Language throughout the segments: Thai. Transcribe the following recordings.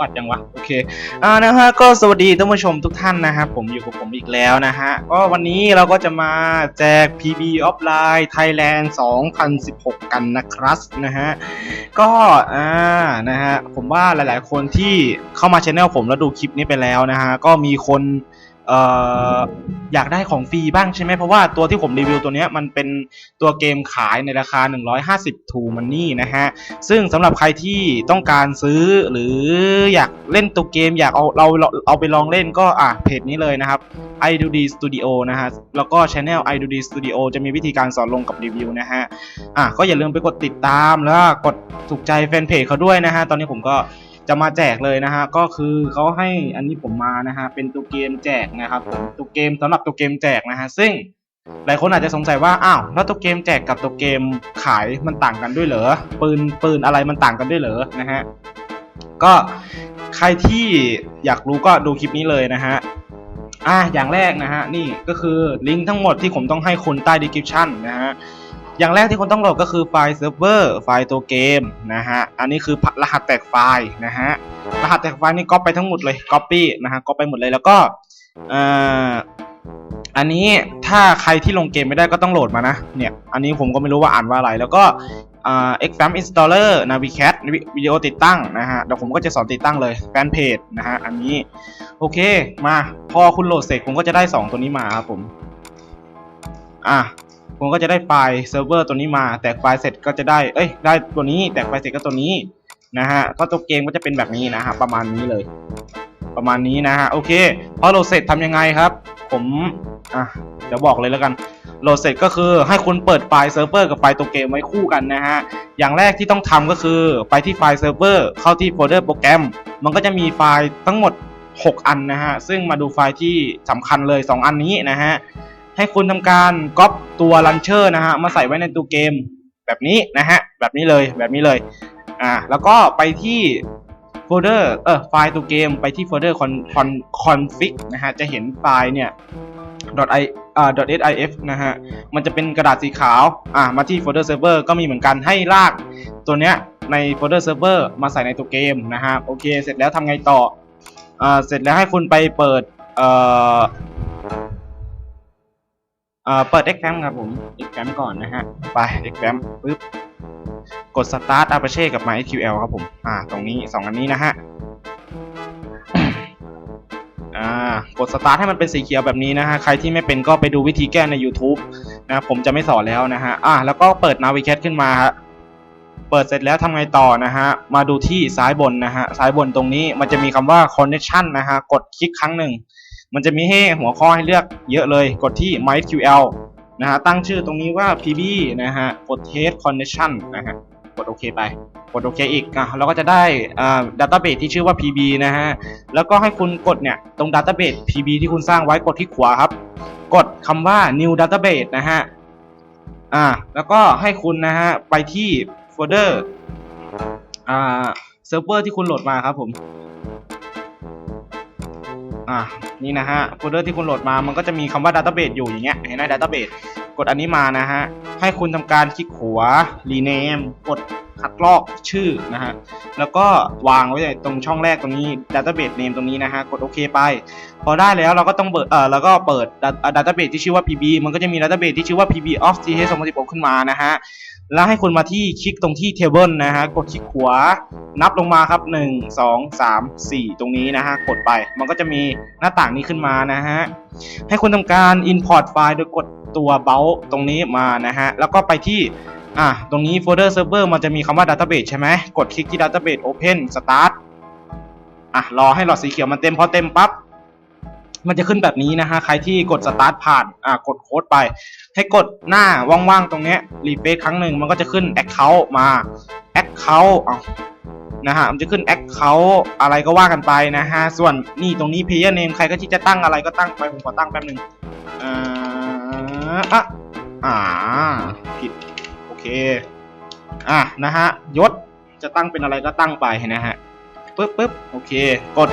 อัดยังวะโอเคอ่านะฮะก็สวัสดีท่านผู้ชมทุกท่านนะครับผมอยู่กับผมอีกแล้วนะฮะก็วันนี้เราก็จะมาแจก PB Offline Thailand 2016 กันนะครับนะฮะก็อ่านะฮะผมว่าหลายๆ คนที่เข้ามาช anel ผมแล้วดูคลิปนี้ไปแล้วนะฮะก็มีคน เอ่ออยากได้ของฟรีบ้างใช่ไหมเพราะว่าตัวที่ผมรีวิวตัวนี้มันเป็นตัวเกมขายในราคา 150 ทูมันนี่นะฮะ ซึ่งสำหรับใครที่ต้องการซื้อหรืออยากเล่นตัวเกมอยากเอาเราเราเอาไปลองเล่นก็อะเพจนี้เลยนะครับ i d o d Studio นะฮะ แล้วก็ Channel i d o d Studio จะมีวิธีการสอนลงกับรีวิวนะฮะ อะก็อย่าลืมไปกดติดตามแล้วกดถูกใจแฟนเพจเขาด้วยนะฮะ ตอนนี้ผมก็ จะมาแจกเลยนะฮะก็คือเขาให้อันนี้ผมมานะฮะเป็นตัวเกมแจกนะครับตัวเกมสำหรับตัวเกมแจกนะฮะซึ่งหลายคนอาจจะสงสัยว่าอ้าวแล้วตัวเกมแจกกับตัวเกมขายมันต่างกันด้วยเหรอปืนปืนอะไรมันต่างกันด้วยเหรอนะฮะก็ใครที่อยากรู้ก็ดูคลิปนี้เลยนะฮะอะอย่างแรกนะฮะนี่ก็คือลิงก์ทั้งหมดที่ผมต้องให้คุณใต้ description นะฮะ อย่างแรกที่คุณต้องโหลดก็คือไฟล์เซิร์ฟเวอร์ไฟล์ตัวเกมนะฮะ อันนี้คือรหัสแตกไฟล์นะฮะ รหัสแตกไฟล์นี่ก๊อปไปทั้งหมดเลย copy นะฮะก๊อปไปหมดเลยแล้วก็อ่ออันนี้ถ้าใครที่ลงเกมไม่ได้ก็ต้องโหลดมานะ เนี่ย อันนี้ผมก็ไม่รู้ว่าอ่านว่าอะไร แล้วก็อ่า exam installer navicat วิดีโอติดตั้งนะฮะ เดี๋ยวผมก็จะสอนติดตั้งเลยแฟนเพจนะฮะ อันนี้ โอเค มา พอคุณโหลดเสร็จผมก็จะได้ 2 ตัวนี้มาครับผม อะ ผมก็จะได้ไฟล์เซิร์ฟเวอร์ตัวนี้มา แตกไฟล์เสร็จก็จะได้ เอ้ย ได้ตัวนี้ แตกไฟล์เสร็จก็ตัวนี้นะฮะ ก็ตัวเกมก็จะเป็นแบบนี้นะฮะ ประมาณนี้เลย ประมาณนี้นะฮะ โอเค พอโหลดเสร็จทำยังไงครับ ผม อะ เดี๋ยวบอกเลยแล้วกัน โหลดเสร็จก็คือให้คุณเปิดไฟล์เซิร์ฟเวอร์กับไฟล์ตัวเกมไว้คู่กันนะฮะ อย่างแรกที่ต้องทำก็คือไปที่ไฟล์เซิร์ฟเวอร์ เข้าที่โฟลเดอร์โปรแกรม มันก็จะมีไฟล์ทั้งหมด 6 อันนะฮะ ซึ่งมาดูไฟล์ที่สำคัญเลย 2 อันนี้นะฮะ ให้คุณทำการก๊อปตัวลันเชอร์นะฮะมาใส่ไว้ในตัวเกมแบบนี้นะฮะแบบนี้เลยแบบนี้เลยอ่าแล้วก็ไปที่โฟลเดอร์เออไฟล์ตัวเกมไปที่โฟลเดอร์ con con config นะฮะจะเห็นไฟล์เนี่ย .i อ่า .sif นะฮะมันจะเป็นกระดาษสีขาวอ่ามาที่โฟลเดอร์เซิร์ฟเวอร์ก็มีเหมือนกันให้ลากตัวเนี้ยในโฟลเดอร์เซิร์ฟเวอร์มาใส่ในตัวเกมนะฮะโอเค เสร็จแล้วทำไงต่ออ่าเสร็จแล้วให้คุณไปเปิดเอ่อ เอ่อเปิด exam ครับผม exam ก่อนนะฮะ ไป exam ปึ๊บ กด start apache กับ mysql ครับผม อ่า ตรงนี้ 2 อันนี้นะฮะ อ่า กด start ให้มันเป็นสีเขียวแบบนี้นะฮะ ใครที่ไม่เป็นก็ไปดูวิธีแก้ใน YouTube นะผมจะไม่สอนแล้วนะฮะ อ่า แล้วก็เปิด navigate ขึ้นมาฮะเปิดเสร็จแล้วทำไงต่อนะฮะ มาดูที่ซ้ายบนนะฮะ ซ้ายบนตรงนี้มันจะมีคำว่า connection นะฮะ กดคลิกครั้งหนึ่ง มันจะมีให้หัวข้อให้เลือกเยอะเลยกดที่ MySQL นะฮะตั้งชื่อตรงนี้ว่า PB นะฮะกด Test Connection นะฮะกดโอเคไป กดโอเคอีกอะเราก็จะได้อ่า database ที่ชื่อว่า PB นะฮะแล้วก็ให้คุณกดเนี่ยตรง database PB ที่คุณสร้างไว้กดที่ขวาครับ กดคำว่า new database นะฮะอ่าแล้วก็ให้คุณนะฮะไปที่โฟลเดอร์อ่าเซิร์ฟเวอร์ที่คุณโหลดมาครับผม อะนี่นะฮะโฟลเดอร์ที่คุณโหลดมามันก็จะมีคำว่า database อยู่อย่างเงี้ยเห็นไหม database กดอันนี้มานะฮะให้คุณทำการคลิกขวา rename กดคัดลอกชื่อนะฮะ แล้วก็วางไว้ตรงช่องแรกตรงนี้ database name ตรงนี้นะฮะ กดโอเคไป พอได้แล้วเราก็ต้องเปิด เอ่อ แล้วก็เปิด database ที่ชื่อว่า pb มันก็จะมี database ที่ชื่อว่า pb of th 2016ขึ้นมานะฮะ แล้วให้คุณมาที่คลิกตรงที่ table นะฮะกดคลิกขวา นับลงมาครับ 1 2 3 4 ตรงนี้นะฮะกดไป มันก็จะมีหน้าต่างนี้ขึ้นมานะฮะให้คุณทำการ import ไฟล์โดยกดตัว bulk ตรงนี้มานะฮะแล้วก็ไปที่อะตรงนี้ folder server มันจะมีคำว่า database ใช่ไหมกดคลิกที่ database open start อะรอให้หลอดสีเขียวมันเต็มพอเต็มปั๊บมันจะขึ้นแบบนี้นะฮะใครที่กด start ผ่านอะกดโค้ดไป ให้กดหน้าว่างๆตรงนี้ย refresh ครั้งหนึ่งมันก็จะขึ้น account มา account เอานะฮะมันจะขึ้น account อะไรก็ว่ากันไปนะฮะ ส่วนนี่ตรงนี้ player name ใครก็ที่จะตั้งอะไรก็ตั้งไป ผมขอตั้งแป๊บหนึงอ่าอะอ่าผิด โอเค อะนะฮะ ยศจะตั้งเป็นอะไรก็ตั้งไปนะฮะปึ๊บปึ๊บโอเค กด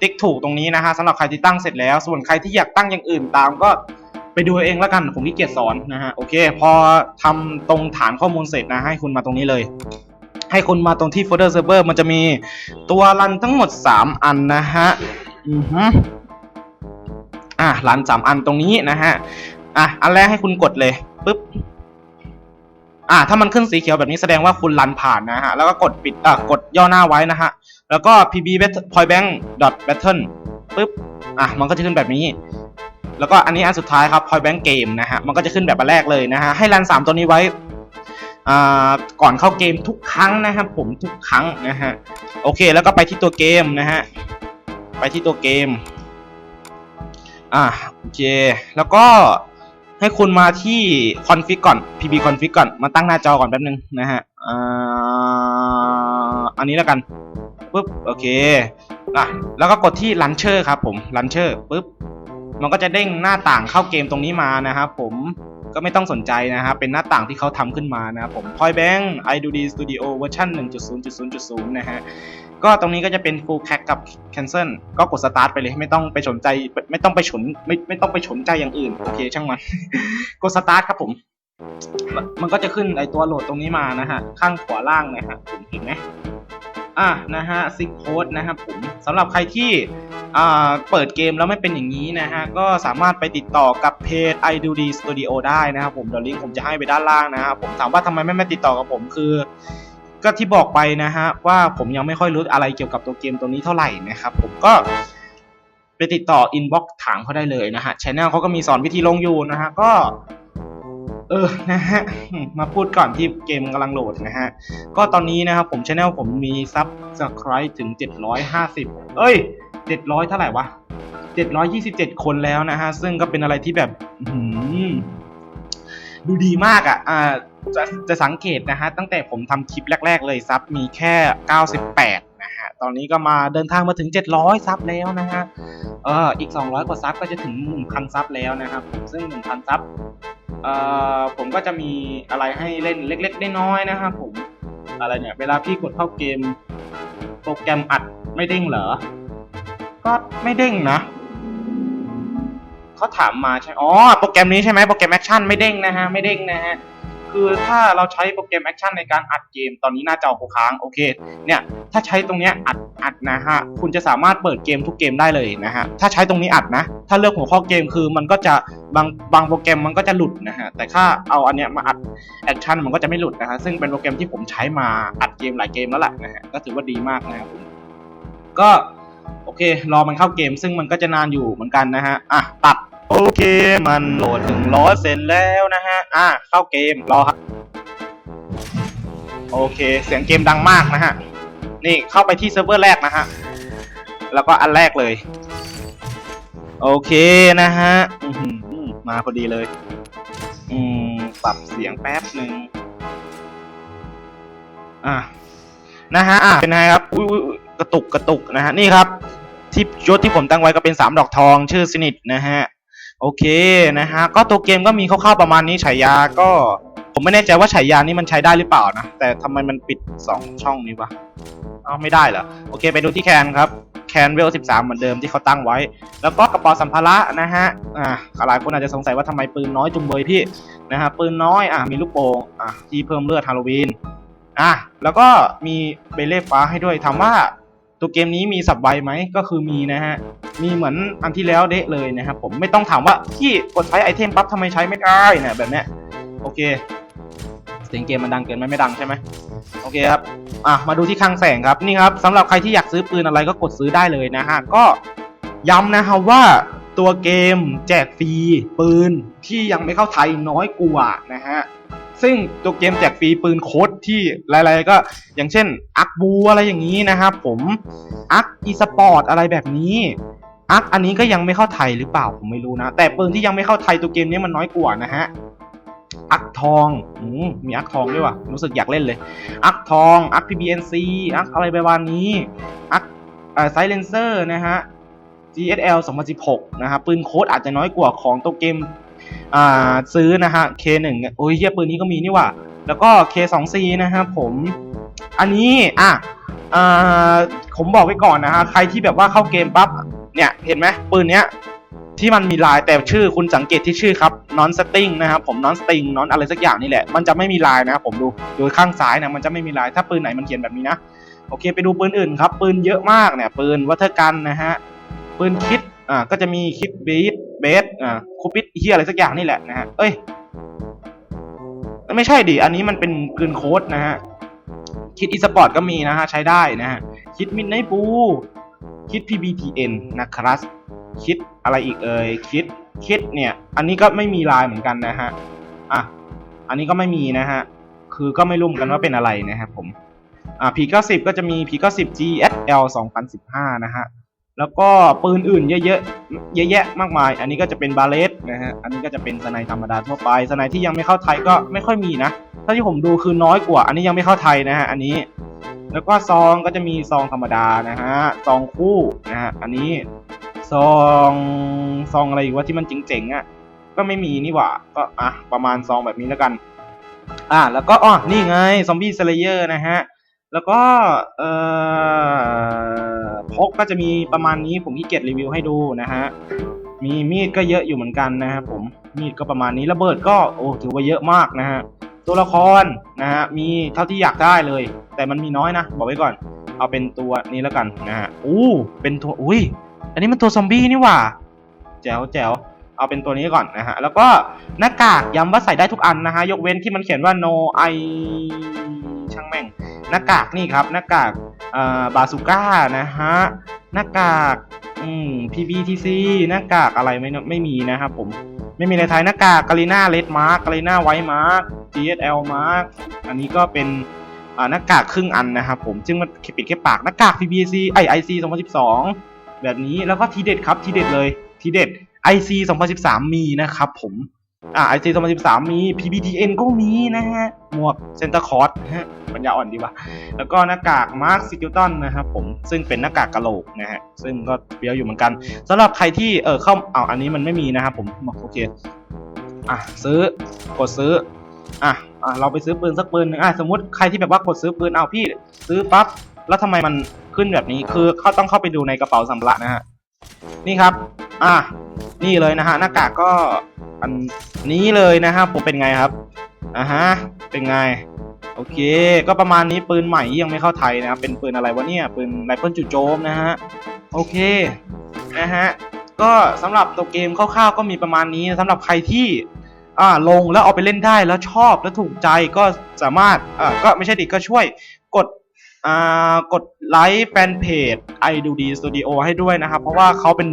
ติ๊กถูกตรงนี้นะฮะสำหรับใครที่ตั้งเสร็จแล้ว ส่วนใครที่อยากตั้งอย่างอื่นตามก็ ไปดูเองแล้วกันผมขี้เกียจสอนนะฮะโอเค พอทำตรงฐานข้อมูลเสร็จนะให้คุณมาตรงนี้เลย ให้คุณมาตรงที่โฟลเดอร์เซิร์ฟเวอร์มันจะมีตัวรันทั้งหมด 3 อันนะฮะอือฮึอะรันสามอันตรงนี้นะฮะอะอันแรกให้คุณกดเลยปุ๊บอะถ้ามันขึ้นสีเขียวแบบนี้แสดงว่าคุณรันผ่านนะฮะ แล้วก็กดปิดอะกดย่อหน้าไว้นะฮะ แล้วก็ pb point bank dot battle ปุ๊บอะมันก็จะขึ้นแบบนี้ แล้วก็อันนี้อันสุดท้ายครับ point bank game นะฮะ มันก็จะขึ้นแบบอันแรกเลยนะฮะ ให้รันสามตัวนี้ไว้ก่อนเข้าเกมทุกครั้งนะครับผมทุกครั้งนะฮะ โอเค แล้วก็ไปที่ตัวเกมนะฮะ ไปที่ตัวเกม อ่าโอเค แล้วก็ให้คุณมาที่คอนฟิกก่อน pb config ก่อน มาตั้งหน้าจอก่อนแป๊บนึงนะฮะอ่าอันนี้แล้วกันปุ๊บ โอเคอะแล้วก็กดที่ launcher ครับผม launcher ปุ๊บ มันก็จะเด้งหน้าต่างเข้าเกมตรงนี้มานะครับผมก็ไม่ต้องสนใจนะครับเป็นหน้าต่างที่เขาทำขึ้นมานะครับผม Point Bank iDoD Studio เวอร์ชัน1.0.0.0 นะฮะก็ตรงนี้ก็จะเป็น full pack กับ cancel ก็กด start ไปเลยไม่ต้องไปสนใจไม่ต้องไปสนไม่ไม่ต้องไปสนใจอย่างอื่น โอเคช่างมัน กด start ครับผม มันก็จะขึ้นไอตัวโหลดตรงนี้มานะฮะ ข้างขวาล่างนะฮะผมเห็นไหมอะนะฮะซิกโค้ดนะครับผมสำหรับใครที่ เปิดเกมแล้วไม่เป็นอย่างนี้นะฮะ ก็สามารถไปติดต่อกับเพจ iDoD Studio ได้นะครับผมเดี๋ยวลิงก์ผมจะให้ไปด้านล่างนะครับผมถามว่าทำไมไม่มาติดต่อกับผมคือ ก็ที่บอกไปนะฮะว่าผมยังไม่ค่อยรู้อะไรเกี่ยวกับตัวเกมตัวนี้เท่าไหร่นะครับผมก็ไปติดต่ออินบ็อกถามเขาได้เลยนะฮะชแนลเขาก็มีสอนวิธีลงอยู่นะฮะก็ เออ นะฮะ มาพูดก่อนที่เกมกำลังโหลดนะฮะ ก็ตอนนี้นะครับผมช anel ผมมีซับสไคร b e ถึง 750 เอ้ย 700 เท่าไหร่วะ 727 คนแล้วนะฮะ ซึ่งก็เป็นอะไรที่แบบหือดูดีมากอะ่ะอ่าจะจะสังเกตนะฮะ ตั้งแต่ผมทำคลิปแรก ๆ เลยซับมีแค่ 98 นะฮะ ตอนนี้ก็มาเดินทางมาถึง 700 ซับแล้วนะฮะ เอออีก 200 กว่าซับก็จะถึง 1,000 ซับแล้วนะครับ ซึ่ง 1,000 ซับ ผมก็จะมีอะไรให้เล่นเล็กๆน้อยๆนะครับผมอะไรเนี่ย เวลาพี่กดเข้าเกม โปรแกรมอัดไม่เด้งเหรอ ก็ไม่เด้งนะเขาถามมาใช่ อ๋อ โปรแกรมนี้ใช่ไหมโปรแกรมแอคชั่นไม่เด้งนะฮะ ไม่เด้งนะฮะ คือถ้าเราใช้โปรแกรมแอคชั่นในการอัดเกม ตอนนี้หน้าจอกูค้างโอเคเนี่ยถ้าใช้ตรงเนี้ยอัดอัดนะฮะคุณจะสามารถเปิดเกมทุกเกมได้เลยนะฮะถ้าใช้ตรงนี้อัดนะ ถ้าเลือกหัวข้อเกมคือมันก็จะบางบางโปรแกรมมันก็จะหลุดนะฮะแต่ถ้าเอาอันเนี้ยมาอัดแอคชั่นมันก็จะไม่หลุดนะฮะซึ่งเป็นโปรแกรมที่ผมใช้มาอัดเกมหลายเกมแล้วแหละนะฮะก็ถือว่าดีมากนะครับผมก็โอเครอมันเข้าเกม ซึ่งมันก็จะนานอยู่เหมือนกันนะฮะอะตัด โอเค มันโหลดถึงร้อยเซนแล้วนะฮะ อะ เข้าเกม รอครับ โอเค เสียงเกมดังมากนะฮะ นี่เข้าไปที่เซิร์ฟเวอร์แรกนะฮะ แล้วก็อันแรกเลย โอเคนะฮะมาพอดีเลย อืม ปรับเสียงแป๊บหนึ่งอะ นะฮะ อะ เป็นไงครับ อุ้ยกระตุกกระตุกนะฮะ นี่ครับที่ยศที่ผมตั้งไว้ก็เป็นสามดอกทองชื่อสนิทนะฮะ โอเคนะฮะ ก็ตัวเกมก็มีคร่าวๆประมาณนี้ฉายาก็ ผมไม่แน่ใจว่าฉายานี่มันใช้ได้หรือเปล่านะ แต่ทำไมมันปิดสองช่องนี้วะเอาไม่ได้เหรอ โอเค ไปดูที่แคนครับ แคนเวล 13 เหมือนเดิมที่เขาตั้งไว้ แล้วก็กระเป๋าสัมภาระนะฮะ อ่าหลายคนอาจจะสงสัยว่าทำไมปืนน้อยจุงเบยพี่นะฮะปืนน้อย อะมีลูกโป่งอะที่เพิ่มเลือดฮาโลวีนอะแล้วก็มีเบลเล่ฟ้าให้ด้วยถามว่าตัวเกมนี้มีสับไวไหมก็คือมีนะฮะ มีเหมือนอันที่แล้วเดะเลยนะครับผมไม่ต้องถามว่าพี่กดใช้ไอเทมปั๊บทำไมใช้ไม่ได้เนี่ยแบบเนี้ยโอเคเสียงเกมมันดังเกินไหมไม่ดังใช่ไหมโอเคครับอะมาดูที่คลังแสงครับนี่ครับสำหรับใครที่อยากซื้อปืนอะไรก็กดซื้อได้เลยนะฮะก็ย้ำนะครับว่าตัวเกมแจกฟรีปืนที่ยังไม่เข้าไทยน้อยกว่านะฮะซึ่งตัวเกมแจกฟรีปืนโค้ดที่อะไรๆก็อย่างเช่นอักบูอะไรอย่างนี้นะครับผมอักอีสปอร์ตอะไรแบบนี้ อักอันนี้ก็ยังไม่เข้าไทยหรือเปล่าผมไม่รู้นะ แต่ปืนที่ยังไม่เข้าไทยตัวเกมนี้มันน้อยกว่านะฮะอักทองอมมีอักทองด้วยว่ะ รู้สึกอยากเล่นเลย อักทอง อัก PBNC อักอะไรประมาณนี้ อักไซเลนเซอร์นะฮะ GSL 2016นะฮะ ปืนโค้ดอาจจะน้อยกว่าของตัวเกม อ่า ซื้อนะฮะ K1 โอ้ยเฮียปืนนี้ก็มีนี่ว่ะ แล้วก็ K2C นะฮะผม อันนี้ อะอ่าผมบอกไว้ก่อนนะฮะ ใครที่แบบว่าเข้าเกมปั๊บ เนี่ยเห็นไหมปืนเนี้ยที่มันมีลายแต่ชื่อคุณสังเกตที่ชื่อครับ non sting นะครับผม non sting non อะไรสักอย่างนี่แหละ มันจะไม่มีลายนะครับผมดูดูข้างซ้ายนะมันจะไม่มีลายถ้าปืนไหนมันเขียนแบบนี้นะโอเคไปดูปืนอื่นครับ ปืนเยอะมากเนี่ย ปืนวัฒกันนะฮะปืนคิดอ่าก็จะมีคิดเบสเบสอ่าคูปิดเฮียอะไรสักอย่างนี่แหละนะฮะเอ้ยไม่ใช่ดิอันนี้มันเป็นปืนโค้ดนะฮะคิดอีสปอร์ตก็มีนะฮะใช้ได้นะฮะคิดมิดไนปู คิด PBTN นะครับ คิดอะไรอีกเอ่ยคิดคิดเนี่ย อันนี้ก็ไม่มีลายเหมือนกันนะฮะอะอันนี้ก็ไม่มีนะฮะ คือก็ไม่รู้มกันว่าเป็นอะไรนะครับผม อ่า P90 ก็จะมี P90 GSL 2015 นะฮะ แล้วก็ปืนอื่นเยอะๆ เยอะแยะมากมาย อันนี้ก็จะเป็นบาเลสนะฮะ อันนี้ก็จะเป็นสไนธรรมดาทั่วไป สไนที่ยังไม่เข้าไทยก็ไม่ค่อยมีนะ ถ้าที่ผมดูคือน้อยกว่า อันนี้ยังไม่เข้าไทยนะฮะ อันนี้ แล้วก็ซองก็จะมีซองธรรมดานะฮะซองคู่นะฮะอันนี้ซองซองอะไรอีกว่าที่มันเจ๋งๆอะก็ไม่มีนี่หว่าก็อะประมาณซองแบบนี้แล้วกัน อะแล้วก็อ๋อนี่ไงซอมบี้สเลเยอร์นะฮะแล้วก็เอ่อพกก็จะมีประมาณนี้ผมขี้เกียจรีวิวให้ดูนะฮะมีมีดก็เยอะอยู่เหมือนกันนะครับผมมีดก็ประมาณนี้ระเบิดก็โอ้ถือว่าเยอะมากนะฮะ ตัวละครนะฮะมีเท่าที่อยากได้เลย แต่มันมีน้อยนะ บอกไว้ก่อน เอาเป็นตัวนี้แล้วกันนะฮะอู้เป็นตัวอุ้ยอันนี้มันตัวซอมบี้นี่หว่าแจ๋วแจ๋วเอาเป็นตัวนี้ก่อนนะฮะ แล้วก็หน้ากากย้ำว่าใส่ได้ทุกอันนะฮะ ยกเว้นที่มันเขียนว่า no i ช่างแม่ง หน้ากากนี่ครับ หน้ากากอ่อบาซูก้านะฮะ หน้ากาก อืม PBTC หน้ากากอะไรไม่ไม่มีนะครับผม ไม่มีในไทยหน้ากากกาลิน่าเลดมาร์กกาลิน่าไวท์มาร์ก GSL มาร์กอันนี้ก็เป็นหน้ากากครึ่งอันนะครับผมซึ่งมันปิดแค่ปากหน้ากาก PBC ไอ IC 2012 แบบนี้แล้วก็ทีเด็ดครับทีเด็ดเลยทีเด็ด IC 2013 มีนะครับผม อ่า IC 2013มี PBTN ก็มีนะฮะ หมวกเซนเตอร์คอร์สฮะปัญญาอ่อนดีว่ะ แล้วก็หน้ากากมาร์คซิกิลตันนะครับผม ซึ่งเป็นหน้ากากกะโหลกนะฮะ ซึ่งก็เปรี้ยวอยู่เหมือนกันสำหรับใครที่เออเข้าเอาอันนี้มันไม่มีนะครับผม โอเค อะ ซื้อกดซื้อ อะอะเราไปซื้อปืนสักปืนหนึงอะสมมติใครที่แบบว่ากดซื้อปืนเอาพี่ ซื้อปั๊บแล้วทำไมมันขึ้นแบบนี้ คือเขาต้องเข้าไปดูในกระเป๋าสัมภาระนะฮะ นี่ครับ อะ นี่เลยนะฮะหน้ากากก็อันนี้เลยนะฮะผมเป็นไงครับอะฮะเป็นไงโอเค ก็ประมาณนี้ปืนใหม่ยังไม่เข้าไทยนะครับเป็นปืนอะไรวะเนี่ยปืนไรเฟิลจู่โจมนะฮะโอเคนะฮะก็สำหรับตัวเกมคร่าวๆก็มีประมาณนี้สำหรับใครที่อ่าลงแล้วเอาไปเล่นได้แล้วชอบแล้วถูกใจก็สามารถอ่าก็ไม่ใช่ดิก็ช่วยกด กดไลค์แฟนเพจ i do d studio ให้ด้วยนะครับ เพราะว่าเขาเป็น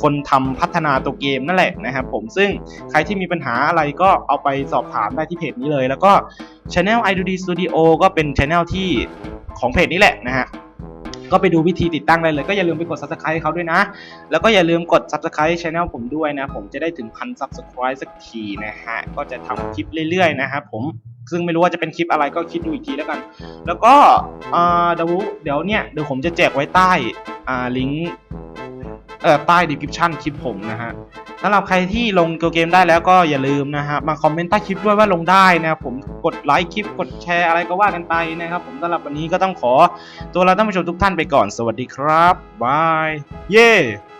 คนทำพัฒนาตัวเกมนั่นแหละนะครับผมซึ่งใครที่มีปัญหาอะไรก็เอาไปสอบถามได้ที่เพจนี้เลย แล้วก็ Channel i do d studio ก็เป็น Channel ที่ของเพจนี้แหละนะฮะก็ไปดูวิธีติดตั้งได้เลย ก็อย่าลืมไปกด subscribe เขาด้วยนะ แล้วก็อย่าลืมกด subscribe channel ผมด้วยนะ ผมจะได้ถึงพัน subscribe สักทีนะฮะ ก็จะทำคลิปเรื่อยๆนะครับผม ซึ่งไม่รู้ว่าจะเป็นคลิปอะไรก็คิดดูอีกทีแล้วกัน แล้วก็เดี๋ยวเดี๋ยวเนี่ยเดี๋ยวผมจะแจกไว้ใต้ลิงก์ใต้ description คลิปผมนะฮะสำหรับใครที่ลงเกมได้แล้วก็อย่าลืมนะฮะมาคอมเมนต์ใต้คลิปด้วยว่าลงได้นะครับผมกดไลค์คลิปกดแชร์อะไรก็ว่ากันไปนะครับ ผมสำหรับวันนี้ก็ต้องขอตัวเราท่านผู้ชมทุกท่านไปก่อน สวัสดีครับบายเย้